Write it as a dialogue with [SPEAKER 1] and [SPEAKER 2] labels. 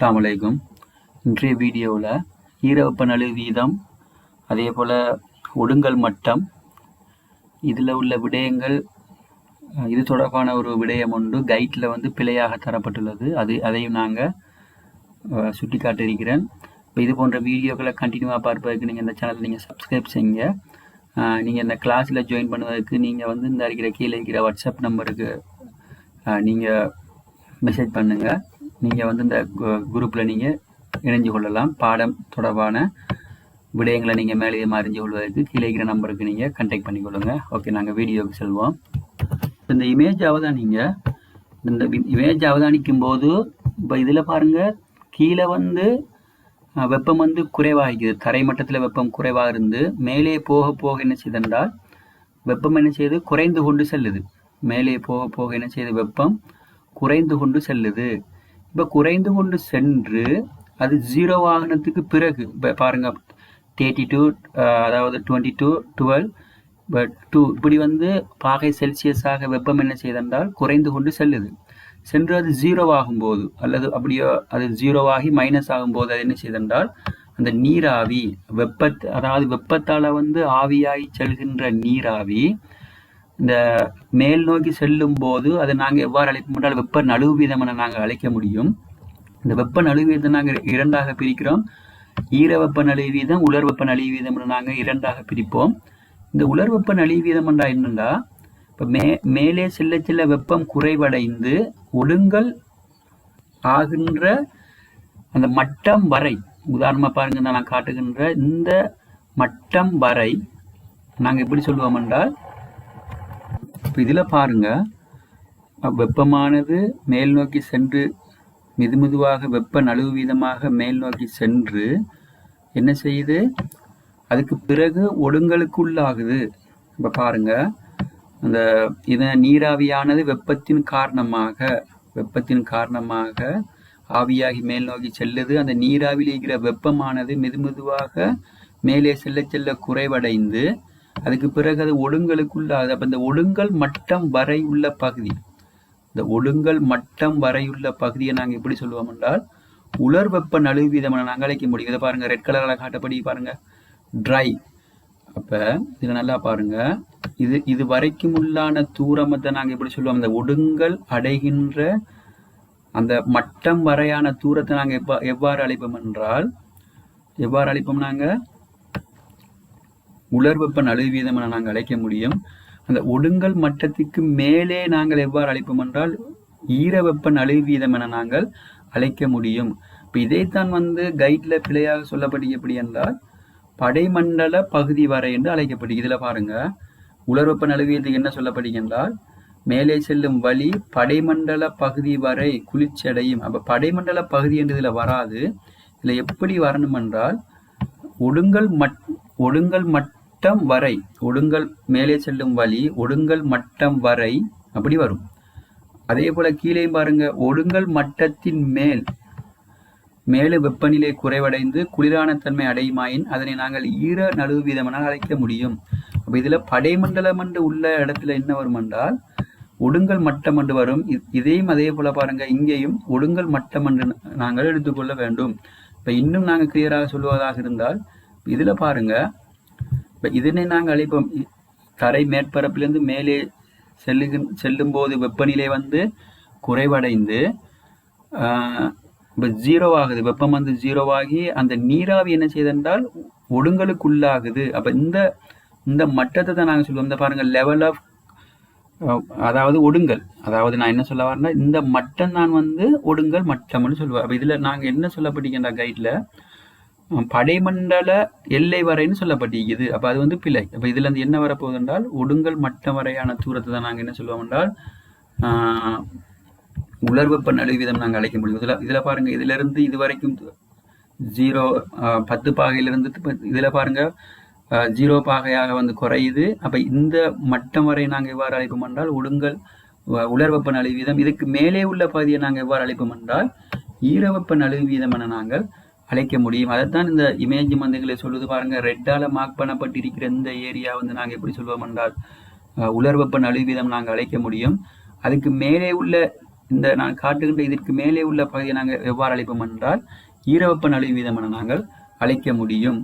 [SPEAKER 1] அஸ்ஸலாமு இன்றைய வீடியோவில் ஈரவப்ப நழு வீதம் அதே போல் ஒடுங்கல் மட்டம் இதில் உள்ள விடயங்கள் இது தொடர்பான ஒரு விடயம் ஒன்று கைட்டில் வந்து பிழையாக தரப்பட்டுள்ளது. அது அதையும் நாங்கள் சுட்டி காட்டியிருக்கிறேன் இப்போ இது போன்ற வீடியோக்களை கண்டினியூவாக பார்ப்பதற்கு நீங்கள் இந்த சேனலை நீங்கள் சப்ஸ்கிரைப் செய்யுங்க. நீங்கள் இந்த கிளாஸில் ஜாயின் பண்ணுவதற்கு நீங்கள் வந்து இந்த இருக்கிற கீழே இருக்கிற வாட்ஸ்அப் நம்பருக்கு நீங்கள் மெசேஜ் பண்ணுங்கள் நீங்கள் வந்து இந்த குரூப்பில் நீங்கள் இணைஞ்சு கொள்ளலாம். பாடம் தொடர்பான விடயங்களை நீங்கள் மேலே அறிஞ்சு கொள்வதற்கு கீழே இருக்கிற நம்பருக்கு நீங்கள் கண்டெக்ட் பண்ணிக்கொள்ளுங்க ஓகே நாங்கள் வீடியோவுக்கு செல்வோம். இந்த இமேஜ் அவதானிங்க. இந்த இமேஜ் அவதானிக்கும் போது இப்போ இதில் பாருங்கள் கீழே வந்து வெப்பம் வந்து குறைவாகிக்குது. தரை மட்டத்தில் வெப்பம் குறைவாக இருந்து மேலே போக போக என்ன செய்தென்றால் வெப்பம் என்ன செய்யுது குறைந்து கொண்டு செல்லுது. மேலே போக போக என்ன செய்யுது வெப்பம் குறைந்து கொண்டு செல்லுது. இப்போ குறைந்து கொண்டு சென்று அது ஜீரோ ஆகினத்துக்கு பிறகு இப்போ பாருங்க தேர்ட்டி டூ அதாவது twenty two twelve but two இப்படி வந்து பாகை செல்சியஸாக வெப்பம் என்ன செய்தென்றால் குறைந்து கொண்டு செல்லுது. சென்று அது ஜீரோ ஆகும்போது அல்லது அப்படியோ அது ஜீரோவாகி மைனஸ் ஆகும்போது அது என்ன செய்தென்றால் அந்த நீராவி வெப்பத் அதாவது வெப்பத்தால் வந்து ஆவியாகி செல்கின்ற நீராவி இந்த மேல் நோக்கி செல்லும் போது அதை நாங்கள் எவ்வாறு அழைப்போம் என்றால் வெப்ப நழுவு வீதம் என நாங்கள் அழைக்க முடியும். இந்த வெப்ப நழுவு வீதம் நாங்கள் இரண்டாக பிரிக்கிறோம். ஈர வெப்ப நழுவு வீதம் உலர் வெப்ப நழுவு வீதம் என்று நாங்கள் இரண்டாக பிரிப்போம். இந்த உலர் வெப்ப நழுவு வீதம் என்றால் என்னென்னா இப்போ மே மேலே செல்ல செல்ல வெப்பம் குறைவடைந்து ஒடுங்கல் ஆகின்ற அந்த மட்டம் வரை உதாரணமாக பாருங்க நான் காட்டுகின்ற இந்த மட்டம் வரை நாங்கள் எப்படி சொல்லுவோம் என்றால் இப்போ இதில் பாருங்கள் வெப்பமானது மேல் நோக்கி சென்று மெதுமெதுவாக வெப்ப நழுவு வீதமாக மேல் நோக்கி சென்று என்ன செய்யுது? அதுக்கு பிறகு ஒடுங்கலுக்குள்ளாகுது. இப்போ பாருங்க. அந்த இதை நீராவியானது வெப்பத்தின் காரணமாக வெப்பத்தின் காரணமாக ஆவியாகி மேல் நோக்கி செல்லுது. அந்த நீராவியில் இருக்கிற வெப்பமானது மெதுமெதுவாக மேலே செல்ல செல்ல குறைவடைந்து அதுக்கு பிறகு அது ஒடுங்கலுக்குள்ளாகுது. அப்போ இந்த ஒடுங்கல் மட்டம் வரை உள்ள பகுதி இந்த ஒடுங்கல் மட்டம் வரையுள்ள பகுதியை நாங்கள் எப்படி சொல்லுவோம் என்றால் உலர் வெப்ப நழுவு வீதம் நாங்கள் அழைக்க முடியும். இதை பாருங்கள் ரெட் கலரில் காட்டப்படி பாருங்கள் ட்ரை அப்போ இதை நல்லா பாருங்க. இது இது வரைக்கும் உள்ளான தூரமத்தை நாங்கள் எப்படி சொல்லுவோம்? அந்த ஒடுங்கல் அடைகின்ற அந்த மட்டம் வரையான தூரத்தை நாங்கள் எவ்வா எவ்வாறு அழைப்போம் என்றால் எவ்வாறு அழைப்போம் நாங்கள் உலர் வெப்ப நழுவு வீதம் என நாங்கள் அழைக்க முடியும். அந்த ஒடுங்கல் மட்டத்திற்கு மேலே நாங்கள் எவ்வாறு அழைப்போம் என்றால் ஈர வெப்ப நழுவு வீதம் என நாங்கள் அழைக்க முடியும். இப்போ இதைத்தான் வந்து கைட்ல பிழையாக சொல்லப்படி எப்படி என்றால் படைமண்டல பகுதி வரை என்று அழைக்கப்படுகிறது. இதில் பாருங்க உலர் வெப்ப நழுவு என்ன சொல்லப்படுகின்றால் மேலே செல்லும் வழி படைமண்டல பகுதி வரை குளிர்ச்சியடையும். அப்போ படைமண்டல பகுதி என்று இதில் வராது. இதில் எப்படி வரணும் என்றால் ஒடுங்கல் மட் ஒடுங்கல் மட்டம் வரை ஒடுங்கல் மேலே செல்லும் வழி ஒடுங்கல் மட்டம் வரை அப்படி வரும். அதே போல கீழே பாருங்க ஒடுங்கல் மட்டத்தின் மேல் மேலும் வெப்பநிலை குறைவடைந்து குளிரான தன்மை அடையுமாயின் அதனை நாங்கள் ஈர நடுவு வீதமென அழைக்க முடியும். அப்போ இதுல படைமண்டலம் என்று உள்ள இடத்துல என்ன வரும் என்றால் ஒடுங்கல் மட்டம் என்று வரும். இதையும் அதே போல பாருங்க இங்கேயும் ஒடுங்கல் மட்டம் என்று நாங்கள் எடுத்துக்கொள்ள வேண்டும். இப்ப இன்னும் நாங்கள் கிளியராக சொல்லுவதாக இருந்தால் இதுல பாருங்க இப்ப இதனை நாங்கள் அழைப்போம். தரை மேற்பரப்பிலிருந்து மேலே செல்லுகின் செல்லும் போது வெப்பநிலை வந்து குறைவடைந்து ஆஹ், இப்ப ஜீரோ ஆகுது. வெப்பம் வந்து ஜீரோவாகி அந்த நீராவி என்ன செய்தென்றால் ஒடுங்கலுக்குள்ளாகுது. அப்ப இந்த இந்த மட்டத்தை தான் நாங்கள் சொல்லுவோம் இந்த பாருங்கள் லெவல் ஆஃப் அதாவது ஒடுங்கல். அதாவது நான் என்ன சொல்ல வரேன்னா இந்த மட்டம் தான் வந்து ஒடுங்கல் மட்டம்னு சொல்லுவேன் அப்ப இதுல நாங்க என்ன சொல்லப்பட்டிருக்கின்ற கைட்ல படைமண்டல எல்லை வரைன்னு சொல்லப்பட்டிருக்குது. அப்ப அது வந்து பிழை. அப்ப இதுல இருந்து என்ன வரப்போகுது என்றால் ஒடுங்கல் மட்டம் வரையான தூரத்தை தான் நாங்க என்ன சொல்லுவோம் என்றால் ஆஹ், உலர் வெப்ப நடுவு வீதம் நாங்கள் அழைக்க முடியும். இதுல இதுல பாருங்க இதுல இருந்து இது வரைக்கும் ஜீரோ பத்து பாகையிலிருந்து இதுல பாருங்க ஜீரோ பாகையாக வந்து குறையுது. அப்ப இந்த மட்டம் வரை நாங்கள் எவ்வாறு அழைப்போம் என்றால் ஒடுங்கல் உலர்வெப்ப உலர் வெப்ப வீதம் இதுக்கு மேலே உள்ள பகுதியை நாங்கள் எவ்வாறு அழைப்போம் என்றால் ஈரவெப்ப நழுவீதம் வீதம் என நாங்கள் அழைக்க முடியும். அதைத்தான் இந்த இமேஜ் மந்துகளை சொல்லுது பாருங்க. ரெட்டால மார்க் பண்ணப்பட்டிருக்கிற இந்த ஏரியா வந்து நாங்கள் எப்படி சொல்வோம் என்றால் உலர் வெப்ப நழுவு வீதம் நாங்கள் அழைக்க முடியும். அதுக்கு மேலே உள்ள இந்த நான் காட்டுகின்ற இதற்கு மேலே உள்ள பகுதியை நாங்கள் எவ்வாறு அழைப்போம் என்றால் ஈரவெப்ப நழுவீதம் என நாங்கள் அழைக்க முடியும்.